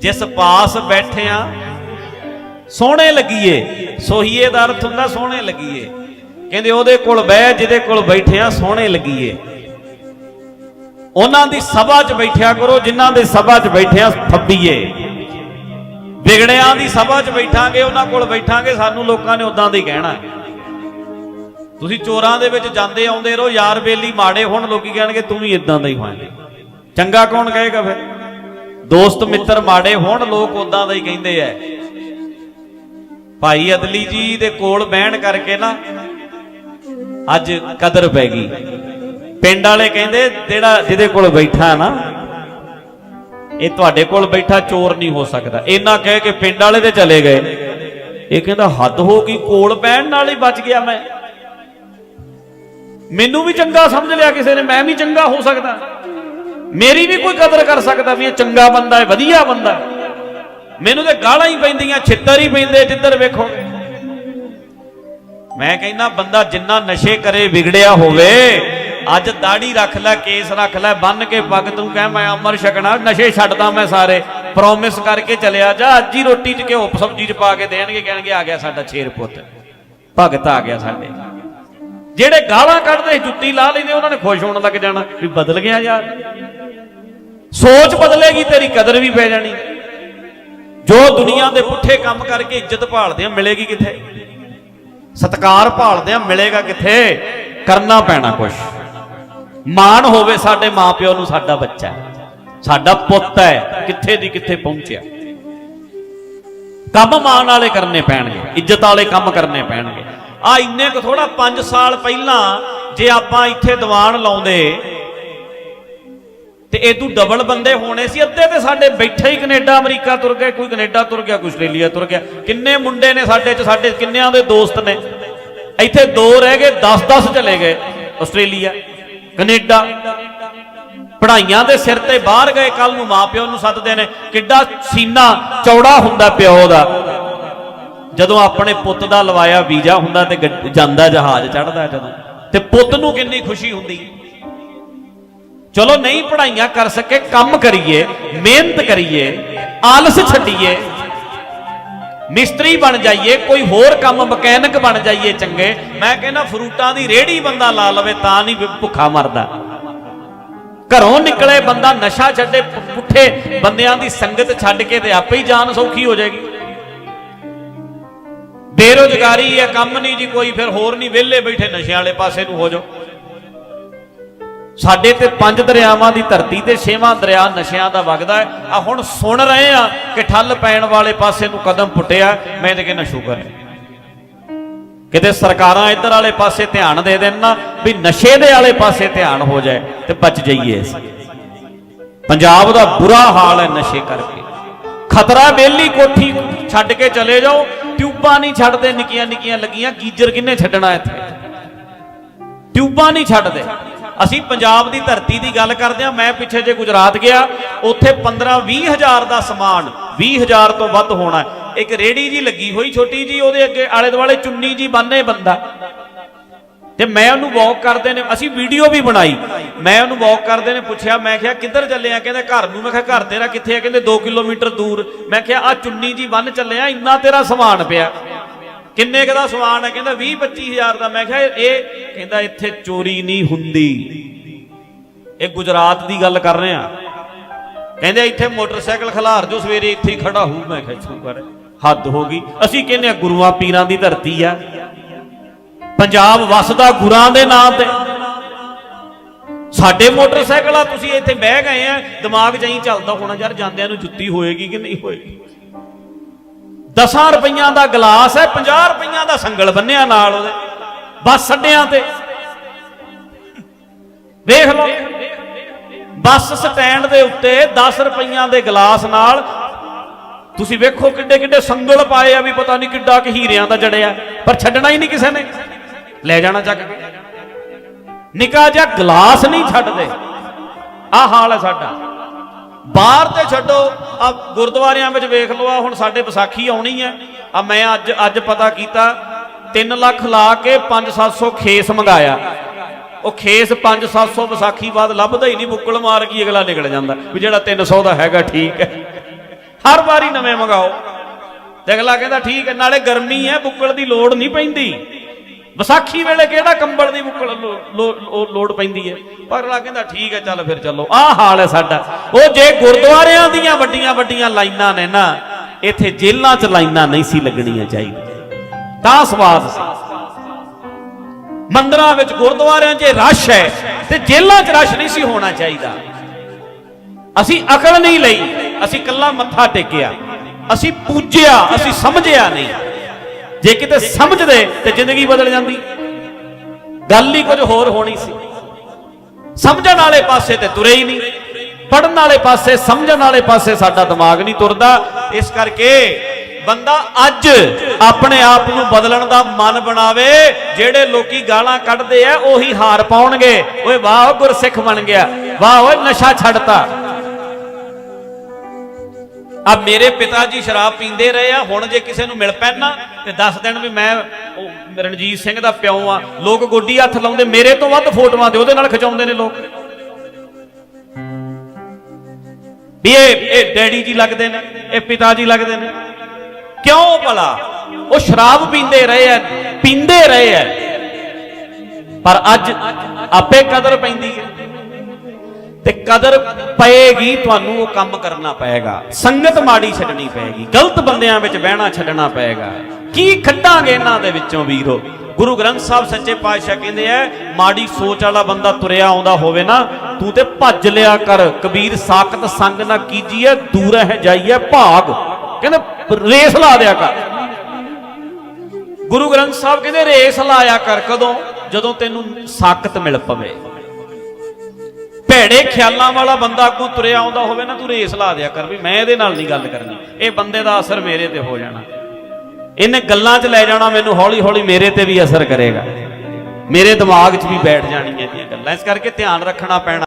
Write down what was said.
ਜਿਸ ਪਾਸ ਬੈਠਿਆਂ ਸੋਹਣੇ ਲੱਗੀਏ, ਸੋਹੀਏ ਦਾ ਅਰਥ ਹੁੰਦਾ ਸੋਹਣੇ ਲੱਗੀਏ। ਕਹਿੰਦੇ ਉਹਦੇ ਕੋਲ ਬਹਿ, ਜਿਹਦੇ ਕੋਲ ਬੈਠਿਆਂ ਸੋਹਣੇ ਲੱਗੀਏ। ਉਹਨਾਂ ਦੀ ਸਭਾ 'ਚ ਬੈਠਿਆ ਕਰੋ, ਜਿਨ੍ਹਾਂ ਦੇ ਸਭਾ 'ਚ ਬੈਠਿਆਂ ਫੱਬੀਏ ਵਿਗੜਿਆਂ ਦੀ ਸਭਾ 'ਚ ਬੈਠਾਂਗੇ, ਉਹਨਾਂ ਕੋਲ ਬੈਠਾਂਗੇ, ਸਾਨੂੰ ਲੋਕਾਂ ਨੇ ਉਦਾਂ ਦੇ ਹੀ ਕਹਿਣਾ। ਤੁਸੀਂ ਚੋਰਾਂ ਦੇ ਵਿੱਚ ਜਾਂਦੇ ਆਉਂਦੇ ਰਹੋ, ਯਾਰ ਬੇਲੀ ਮਾੜੇ ਹੁਣ, ਲੋਕੀ ਕਹਿਣਗੇ, ਤੂੰ ਵੀ ਇਦਾਂ ਦਾ ਹੀ ਹੋਇਆ ਚੰਗਾ ਕੌਣ ਕਹੇਗਾ ਫਿਰ? ਦੋਸਤ ਮਿੱਤਰ ਮਾੜੇ ਹੋਣ, ਲੋਕ ਉਦਾਂ ਦਾ ਹੀ ਕਹਿੰਦੇ ਐ। ਭਾਈ ਅਦਲੀ ਜੀ ਦੇ ਕੋਲ ਬਹਿਣ ਕਰਕੇ ਨਾ ਅੱਜ ਕਦਰ ਪੈ ਗਈ। ਪਿੰਡ ਵਾਲੇ ਕਹਿੰਦੇ, ਜਿਹੜਾ ਜਿਹਦੇ ਕੋਲ ਬੈਠਾ ਨਾ, ਇਹ ਤੁਹਾਡੇ ਕੋਲ ਬੈਠਾ ਚੋਰ ਨਹੀਂ ਹੋ ਸਕਦਾ। ਇਹਨਾਂ ਕਹਿ ਕੇ ਪਿੰਡ ਵਾਲੇ ਤੇ ਚਲੇ ਗਏ। ਇਹ ਕਹਿੰਦਾ, ਹੱਦ ਹੋ ਗਈ, ਕੋਲ ਬਹਿਣ ਨਾਲ ਹੀ ਬਚ ਗਿਆ ਮੈਂ। ਮੈਨੂੰ ਵੀ ਚੰਗਾ ਸਮਝ ਲਿਆ ਕਿਸੇ ਨੇ, ਮੈਂ ਵੀ ਚੰਗਾ ਹੋ ਸਕਦਾ। ਮੇਰੀ ਵੀ ਕੋਈ ਕਦਰ ਕਰ ਸਕਦਾ ਵੀ ਇਹ ਚੰਗਾ ਬੰਦਾ ਹੈ, ਵਧੀਆ ਬੰਦਾ ਹੈ। ਮੈਨੂੰ ਤੇ ਗਾਲਾਂ ਹੀ ਪੈਂਦੀਆਂ, ਛਿੱਤਰ ਹੀ ਪੈਂਦੇ ਜਿੱਧਰ ਵੇਖੋ ਮੈਂ ਕਹਿੰਦਾ, ਬੰਦਾ ਜਿੰਨਾ ਨਸ਼ੇ ਕਰੇ, ਵਿਗੜਿਆ ਹੋਵੇ, ਅੱਜ ਦਾੜੀ ਰੱਖ ਲੈ, ਕੇਸ ਰੱਖ ਲੈ, ਬੰਨ ਕੇ ਪੱਗ ਤੂੰ ਕਹਿ, ਮੈਂ ਅਮਰ ਛਕਣਾ, ਨਸ਼ੇ ਛੱਡਦਾ ਮੈਂ ਸਾਰੇ। ਪ੍ਰੋਮਿਸ ਕਰਕੇ ਚਲਿਆ ਜਾ, ਅੱਜ ਹੀ ਰੋਟੀ 'ਚ ਘਿਓ, ਸਬਜ਼ੀ 'ਚ ਪਾ ਕੇ ਦੇਣਗੇ, ਕਹਿਣਗੇ, ਆ ਗਿਆ ਸਾਡਾ ਛੇਰ ਪੁੱਤ। ਭਗਤ ਆ ਗਿਆ ਸਾਡੇ। ਜਿਹੜੇ ਗਾਲਾਂ ਕੱਢਦੇ ਜੁੱਤੀ ਲਾ ਲੈਂਦੇ ਉਹਨਾਂ ਨੇ ਖੁਸ਼ ਹੋਣ ਲੱਗ ਜਾਣਾ, ਵੀ ਬਦਲ ਗਿਆ ਯਾਰ। ਸੋਚ ਬਦਲੇਗੀ, ਤੇਰੀ ਕਦਰ ਵੀ ਪੈ ਜਾਣੀ। ਜੋ ਦੁਨੀਆ ਦੇ ਪੁੱਠੇ ਕੰਮ ਕਰਕੇ ਇੱਜ਼ਤ ਭਾਲਦੇ ਆ, ਮਿਲੇਗੀ ਕਿੱਥੇ? ਸਤਕਾਰ ਭਾਲਦੇ ਆ, ਮਿਲੇਗਾ ਕਿੱਥੇ? ਕਰਨਾ ਪੈਣਾ ਕੁਛ। ਮਾਣ ਹੋਵੇ ਸਾਡੇ ਮਾਪਿਓ ਨੂੰ ਸਾਡਾ ਬੱਚਾ ਸਾਡਾ ਪੁੱਤ ਹੈ, ਕਿੱਥੇ ਦੀ ਕਿੱਥੇ ਪਹੁੰਚਿਆ। ਕੰਮ ਮਾਣ ਵਾਲੇ ਕਰਨੇ ਪੈਣਗੇ, ਇੱਜ਼ਤ ਵਾਲੇ ਕੰਮ ਕਰਨੇ ਪੈਣਗੇ। ਆ ਇੰਨੇ ਕੁ ਥੋੜਾ 5 ਸਾਲ ਪਹਿਲਾਂ ਜੇ ਆਪਾਂ ਇੱਥੇ ਦੀਵਾਨ ਲਾਉਂਦੇ ਤੇ ਇਹ ਤੂੰ ਡਬਲ ਬੰਦੇ ਹੋਣੇ ਸੀ, ਅੱਧੇ ਤੇ ਸਾਡੇ ਬੈਠੇ ਹੀ ਕੈਨੇਡਾ, ਅਮਰੀਕਾ ਤੁਰ ਗਏ, ਕੋਈ ਕੈਨੇਡਾ ਤੁਰ ਗਿਆ, ਕੋਈ ਆਸਟ੍ਰੇਲੀਆ ਤੁਰ ਗਿਆ। ਕਿੰਨੇ ਮੁੰਡੇ ਨੇ ਸਾਡੇ ਚ, ਸਾਡੇ ਕਿੰਨਿਆਂ ਦੇ ਦੋਸਤ ਨੇ? ਇੱਥੇ ਦੋ ਰਹਿ ਗਏ 10-10 ਚਲੇ ਗਏ। ਆਸਟ੍ਰੇਲੀਆ, ਕੈਨੇਡਾ ਪੜਾਈਆਂ ਦੇ ਸਿਰ ਤੇ ਬਾਹਰ ਗਏ ਕੱਲ ਨੂੰ ਮਾਪਿਓ ਨੂੰ ਸੱਦਦੇ ਨੇ। ਕਿੱਡਾ ਸੀਨਾ ਚੌੜਾ ਹੁੰਦਾ ਪਿਓ ਦਾ। ਜਦੋਂ ਆਪਣੇ ਪੁੱਤ ਦਾ ਲਵਾਇਆ ਵੀਜ਼ਾ ਹੁੰਦਾ ਤੇ ਗੱਡ- ਜਾਂਦਾ ਜਹਾਜ਼ ਚੜਦਾ ਜਦੋਂ। ਤੇ ਪੁੱਤ ਨੂੰ ਕਿੰਨੀ ਖੁਸ਼ੀ ਹੁੰਦੀ। ਚਲੋ ਨਹੀਂ ਪੜਾਈਆਂ ਕਰ ਸਕੇ, ਕੰਮ ਕਰੀਏ, ਮਿਹਨਤ ਕਰੀਏ, ਆਲਸ ਛੱਡੀਏ, ਮਿਸਤਰੀ ਬਣ ਜਾਈਏ, ਕੋਈ ਹੋਰ ਕੰਮ ਮਕੈਨਿਕ ਬਣ ਜਾਈਏ ਚੰਗੇ, ਮੈਂ ਕਹਿੰਦਾ ਫਰੂਟਾਂ ਦੀ ਰੇੜੀ ਬੰਦਾ ਲਾ ਲਵੇ ਤਾਂ ਨਹੀਂ ਭੁੱਖਾ ਮਰਦਾ। ਘਰੋਂ ਨਿਕਲੇ ਬੰਦਾ ਨਸ਼ਾ ਛੱਡੇ, ਪੁ- ਪੁੱਠੇ ਬੰਦਿਆਂ ਦੀ ਸੰਗਤ ਛੱਡ ਕੇ ਤੇ ਆਪੇ ਹੀ ਜਾਨ ਸੌਖੀ ਹੋ ਜਾਏਗੀ। ਬੇਰੋਜ਼ਗਾਰੀ ਹੈ, ਕੰਮ ਨਹੀਂ ਜੀ ਕੋਈ, ਫਿਰ ਹੋਰ ਨਹੀਂ, ਵਿਹਲੇ ਬੈਠੇ ਨਸ਼ਿਆਂ ਵਾਲੇ ਪਾਸੇ ਨੂੰ ਹੋ ਜਾਓ। ਸਾਡੇ ਤੇ ਪੰਜ ਦਰਿਆਵਾਂ ਦੀ ਧਰਤੀ ਤੇ ਛੇਵਾਂ ਦਰਿਆ ਨਸ਼ਿਆਂ ਦਾ ਵਗਦਾ ਹੈ। ਆ ਹੁਣ ਸੁਣ ਰਹੇ ਆ ਕਿ ਠੱਲ ਪੈਣ ਵਾਲੇ ਪਾਸੇ ਨੂੰ ਕਦਮ ਪੁੱਟਿਆ ਮੈਂ ਤੇ ਕਹਿੰਦਾ ਸ਼ੁਕਰ ਹੈ। ਕਿਤੇ ਸਰਕਾਰਾਂ ਇੱਧਰ ਵਾਲੇ ਪਾਸੇ ਧਿਆਨ ਦੇ ਦੇਣ ਨਾ, ਵੀ ਨਸ਼ੇ ਦੇ ਵਾਲੇ ਪਾਸੇ ਧਿਆਨ ਹੋ ਜਾਏ ਤੇ ਬਚ ਜਾਈਏ ਪੰਜਾਬ ਦਾ ਬੁਰਾ ਹਾਲ ਹੈ ਨਸ਼ੇ ਕਰਕੇ। ਖਤਰਾ ਬੇਲੀ ਕੋਠੀ ਛੱਡ ਕੇ ਚਲੇ ਜਾਓ। ਟਿਊਬਾਂ ਨਹੀਂ ਛੱਡਦੇ ਨਿੱਕੀਆਂ ਨਿੱਕੀਆਂ ਲੱਗੀਆਂ। ਗੀਜਰ ਕਿੰਨੇ ਛੱਡਣਾ ਇੱਥੇ? ਟਿਊਬਾਂ ਨਹੀਂ ਛੱਡਦੇ। ਅਸੀਂ ਪੰਜਾਬ ਦੀ ਧਰਤੀ ਦੀ ਗੱਲ ਕਰਦੇ ਆ ਮੈਂ ਪਿੱਛੇ ਜੇ ਗੁਜਰਾਤ ਗਿਆ, ਉੱਥੇ 15 20 ਹਜ਼ਾਰ ਦਾ ਸਮਾਨ 20 ਹਜ਼ਾਰ ਤੋਂ ਵੱਧ ਹੋਣਾ ਇੱਕ ਰੇੜੀ ਜੀ ਲੱਗੀ ਹੋਈ ਛੋਟੀ ਜੀ, ਉਹਦੇ ਅੱਗੇ ਆਲੇ ਦੁਆਲੇ ਚੁੰਨੀ ਜੀ ਬੰਨੇ ਬੰਦਾ। ਤੇ ਮੈਂ ਉਹਨੂੰ ਵਾਕ ਕਰਦੇ ਨੇ, ਅਸੀਂ ਵੀਡੀਓ ਵੀ ਬਣਾਈ। ਮੈਂ ਉਹਨੂੰ ਵਾਕ ਕਰਦੇ ਨੇ, ਪੁੱਛਿਆ, ਮੈਂ ਕਿਹਾ, ਕਿੱਧਰ ਚੱਲੇ ਆ? ਕਹਿੰਦੇ, ਘਰ ਨੂੰ। ਮੈਂ ਕਿਹਾ, ਘਰ ਤੇਰਾ ਕਿੱਥੇ ਆ? ਕਹਿੰਦੇ 2 ਕਿਲੋਮੀਟਰ ਦੂਰ। ਮੈਂ ਕਿਹਾ ਆ ਚੁੰਨੀ ਜੀ ਬੰਨ ਚੱਲੇ ਆ, ਇੰਨਾ ਤੇਰਾ ਸਮਾਨ ਪਿਆ। ਕਿੰਨੇ ਕੁ ਦਾ ਸਮਾਨ ਹੈ ਕਹਿੰਦਾ 20 25000 ਦਾ। ਮੈਂ ਕਿਹਾ, ਇਹ ਕਹਿੰਦਾ ਇੱਥੇ ਚੋਰੀ ਨਹੀਂ ਹੁੰਦੀ। ਇਹ ਗੁਜਰਾਤ ਦੀ ਗੱਲ ਕਰ ਰਹੇ ਆ। ਕਹਿੰਦੇ ਇੱਥੇ ਮੋਟਰਸਾਈਕਲ ਖਿਲਾਰ ਜੋ ਸਵੇਰੇ ਇੱਥੇ ਖੜਾ ਹੋਊ। ਮੈਂ ਕਿਹਾ ਸ਼ੁਕਰ ਹੈ ਹੱਦ ਹੋ ਗਈ। ਅਸੀਂ ਕਹਿੰਦੇ ਆ, ਗੁਰੂਆਂ ਪੀਰਾਂ ਦੀ ਧਰਤੀ ਆ। ਪੰਜਾਬ ਵਸਦਾ ਗੁਰਾਂ ਦੇ ਨਾਂ ਤੇ। ਸਾਡੇ ਮੋਟਰਸਾਈਕਲ ਆ, ਤੁਸੀਂ ਇੱਥੇ ਬਹਿ ਗਏ ਆ। ਦਿਮਾਗ ਜਹੀਂ ਚੱਲਦਾ ਹੋਣਾ, ਯਾਰ ਜਾਂਦਿਆਂ ਨੂੰ ਜੁੱਤੀ ਹੋਏਗੀ ਕਿ ਨਹੀਂ ਹੋਏਗੀ? 10 ਰੁਪਈਆਂ ਦਾ ਗਲਾਸ ਹੈ 50 ਰੁਪਈਆਂ ਦਾ ਸੰਗਲ ਬੰਨਿਆ ਨਾਲ ਉਹਦੇ। ਬੱਸ ਅੱਡਿਆਂ ਤੇ। ਵੇਖ ਲਓ, ਬੱਸ ਸਟੈਂਡ ਦੇ ਉੱਤੇ 10 ਰੁਪਈਆਂ ਦੇ ਗਲਾਸ ਨਾਲ ਤੁਸੀਂ ਵੇਖੋ ਕਿੱਡੇ ਕਿੱਡੇ ਸੰਗਲ ਪਾਏ ਆ ਵੀ ਪਤਾ ਨਹੀਂ ਕਿੱਡਾ ਕਿ ਹੀਰਿਆਂ ਦਾ ਜੜਿਆ। ਪਰ ਛੱਡਣਾ ਹੀ ਨਹੀਂ ਕਿਸੇ ਨੇ। ਲੈ ਜਾਣਾ ਚੱਕ ਕੇ। ਨਿਕਾ ਜਿਹਾ ਗਲਾਸ ਨਹੀਂ ਛੱਡਦੇ। ਆਹ ਹਾਲ ਹੈ ਸਾਡਾ। ਬਾਹਰ ਤੇ ਛੱਡੋ। ਆ ਗੁਰਦੁਆਰਿਆਂ ਵਿੱਚ ਵੇਖ ਲਓ, ਆ ਹੁਣ ਸਾਡੇ ਵਿਸਾਖੀ ਆਉਣੀ ਹੈ। ਆ ਮੈਂ ਅੱਜ ਅੱਜ ਪਤਾ ਕੀਤਾ 3 ਲੱਖ ਲਾ ਕੇ 5-700 ਖੇਸ ਮੰਗਾਇਆ। ਉਹ ਖੇਸ 5-700 ਵਿਸਾਖੀ ਬਾਅਦ ਲੱਭਦਾ ਹੀ ਨਹੀਂ, ਬੁੱਕਲ ਮਾਰ ਗਈ ਅਗਲਾ ਨਿਕਲ ਜਾਂਦਾ। ਵੀ ਜਿਹੜਾ 300 ਦਾ ਹੈਗਾ, ਠੀਕ ਹੈ। ਹਰ ਵਾਰੀ ਨਵੇਂ ਮੰਗਾਓ। ਤੇ ਅਗਲਾ ਕਹਿੰਦਾ, ਠੀਕ ਹੈ, ਨਾਲੇ ਗਰਮੀ ਹੈ, ਬੁੱਕਲ ਦੀ ਲੋੜ ਨਹੀਂ ਪੈਂਦੀ। ਵਿਸਾਖੀ ਵੇਲੇ ਕਿਹੜਾ ਕੰਬਲ ਦੀ ਬੁੱਕਲ ਲੋੜ ਪੈਂਦੀ ਹੈ ਪਰ ਅਗਲਾ ਕਹਿੰਦਾ, ਠੀਕ ਹੈ ਚੱਲ ਫਿਰ ਚੱਲੋ। ਆਹ ਹਾਲ ਹੈ ਸਾਡਾ। ਉਹ ਜੇ ਗੁਰਦੁਆਰਿਆਂ ਦੀਆਂ ਵੱਡੀਆਂ ਵੱਡੀਆਂ ਲਾਈਨਾਂ ਨੇ ਨਾ, ਇੱਥੇ ਜੇਲ੍ਹਾਂ 'ਚ ਲਾਈਨਾਂ ਨਹੀਂ ਸੀ ਲੱਗਣੀਆਂ ਚਾਹੀਦੀਆਂ। ਤਾਂ ਸਵਾਦ ਸੀ। ਮੰਦਰਾਂ ਵਿੱਚ ਗੁਰਦੁਆਰਿਆਂ 'ਚ ਰਸ਼ ਹੈ ਤੇ ਜੇਲ੍ਹਾਂ 'ਚ ਰਸ਼ ਨਹੀਂ ਸੀ ਹੋਣਾ ਚਾਹੀਦਾ। ਅਸੀਂ ਅਕਲ ਨਹੀਂ ਲਈ। ਅਸੀਂ ਕੱਲਾ ਮੱਥਾ ਟੇਕਿਆ। ਅਸੀਂ ਪੂਜਿਆ, ਅਸੀਂ ਸਮਝਿਆ ਨਹੀਂ। ਜੇ ਕਿਤੇ ਸਮਝਦੇ ਤੇ ਜ਼ਿੰਦਗੀ ਬਦਲ ਜਾਂਦੀ। ਗੱਲ ਹੀ ਕੁਝ ਹੋਰ ਹੋਣੀ ਸੀ। ਸਮਝਣ ਵਾਲੇ ਪਾਸੇ ਤੇ ਤੁਰੇ ਹੀ ਨਹੀਂ। ਪੜਨ ਵਾਲੇ ਪਾਸੇ, ਸਮਝਣ ਵਾਲੇ ਪਾਸੇ ਸਾਡਾ ਦਿਮਾਗ ਨਹੀਂ ਤੁਰਦਾ। ਇਸ ਕਰਕੇ ਬੰਦਾ ਅੱਜ ਆਪਣੇ ਆਪ ਨੂੰ ਬਦਲਣ ਦਾ ਮਨ ਬਣਾਵੇ। ਜਿਹੜੇ ਲੋਕੀ ਗਾਲਾਂ ਕੱਢਦੇ ਆ, ਉਹੀ ਹਾਰ ਪਾਉਣਗੇ। ਓਏ ਵਾਹ ਗੁਰਸਿੱਖ ਬਣ ਗਿਆ। ਵਾਹ, ਓਏ ਨਸ਼ਾ ਛੱਡਤਾ। ਆ ਮੇਰੇ ਪਿਤਾ ਜੀ ਸ਼ਰਾਬ ਪੀਂਦੇ ਰਹੇ ਆ, ਹੁਣ ਜੇ ਕਿਸੇ ਨੂੰ ਮਿਲ ਪੈਣਾ ਤੇ ਦੱਸ ਦੇਣ ਵੀ ਮੈਂ ਰਣਜੀਤ ਸਿੰਘ ਦਾ ਪਿਓ ਆ। ਲੋਕ ਗੋਡੀ ਹੱਥ ਲਾਉਂਦੇ, ਮੇਰੇ ਤੋਂ ਵੱਧ ਫੋਟੋਆਂ ਤੇ ਉਹਦੇ ਨਾਲ ਖਿਚਾਉਂਦੇ ਨੇ ਲੋਕ। ਵੀ ਇਹ ਇਹ ਡੈਡੀ ਜੀ ਲੱਗਦੇ ਨੇ, ਇਹ ਪਿਤਾ ਜੀ ਲੱਗਦੇ ਨੇ। ਕਿਉਂ ਭਲਾ? ਉਹ ਸ਼ਰਾਬ ਪੀਂਦੇ ਰਹੇ ਆ ਪੀਂਦੇ ਰਹੇ ਆ ਪਰ ਅੱਜ ਆਪੇ ਕਦਰ ਪੈਂਦੀ ਹੈ ਤੇ ਕਦਰ ਪਏਗੀ, ਤੁਹਾਨੂੰ ਉਹ ਕੰਮ ਕਰਨਾ ਪਏਗਾ। ਸੰਗਤ ਮਾੜੀ ਛੱਡਣੀ ਪਏਗੀ, ਗਲਤ ਬੰਦਿਆਂ ਵਿੱਚ ਬਹਿਣਾ ਛੱਡਣਾ ਪਏਗਾ। ਕੀ ਖੱਟਾਂਗੇ ਇਹਨਾਂ ਦੇ ਵਿੱਚੋਂ ਵੀਰੋ? ਗੁਰੂ ਗ੍ਰੰਥ ਸਾਹਿਬ ਸੱਚੇ ਪਾਤਸ਼ਾਹ ਕਹਿੰਦੇ ਐ ਮਾੜੀ ਸੋਚ ਵਾਲਾ ਬੰਦਾ ਤੁਰਿਆ ਆਉਂਦਾ ਹੋਵੇ ਨਾ, ਤੂੰ ਤੇ ਭੱਜ ਲਿਆ ਕਰ। ਕਬੀਰ, ਸਾਖਤ ਸੰਗ ਨਾ ਕੀਜੀਏ, ਦੂਰ ਹੈ ਜਾਈਏ, ਭਾਗ। ਕਹਿੰਦੇ, ਰੇਸ ਲਾ ਦਿਆ ਕਰ। ਗੁਰੂ ਗ੍ਰੰਥ ਸਾਹਿਬ ਕਹਿੰਦੇ, ਰੇਸ ਲਾਇਆ ਕਰ ਕਦੋਂ? ਜਦੋਂ ਤੈਨੂੰ ਸਾਖਤ ਮਿਲ ਪਵੇ। ਭੈੜੇ ਖਿਆਲਾਂ ਵਾਲਾ ਬੰਦਾ ਕੋ ਤੁਰਿਆ ਆਉਂਦਾ ਹੋਵੇ ਨਾ, ਤੂੰ ਰੇਸ ਲਾ ਦਿਆ ਕਰ ਵੀ ਮੈਂ ਇਹਦੇ ਨਾਲ ਨਹੀਂ ਗੱਲ ਕਰਨੀ। ਇਹ ਬੰਦੇ ਦਾ ਅਸਰ ਮੇਰੇ ਤੇ ਹੋ ਜਾਣਾ। ਇਹਨੇ ਗੱਲਾਂ 'ਚ ਲੈ ਜਾਣਾ, ਮੈਨੂੰ ਹੌਲੀ ਹੌਲੀ ਮੇਰੇ ਤੇ ਵੀ ਅਸਰ ਕਰੇਗਾ। ਮੇਰੇ ਦਿਮਾਗ 'ਚ ਵੀ ਬੈਠ ਜਾਣੀਆਂ ਇਹਦੀਆਂ ਗੱਲਾਂ। ਇਸ ਕਰਕੇ ਧਿਆਨ ਰੱਖਣਾ ਪੈਣਾ।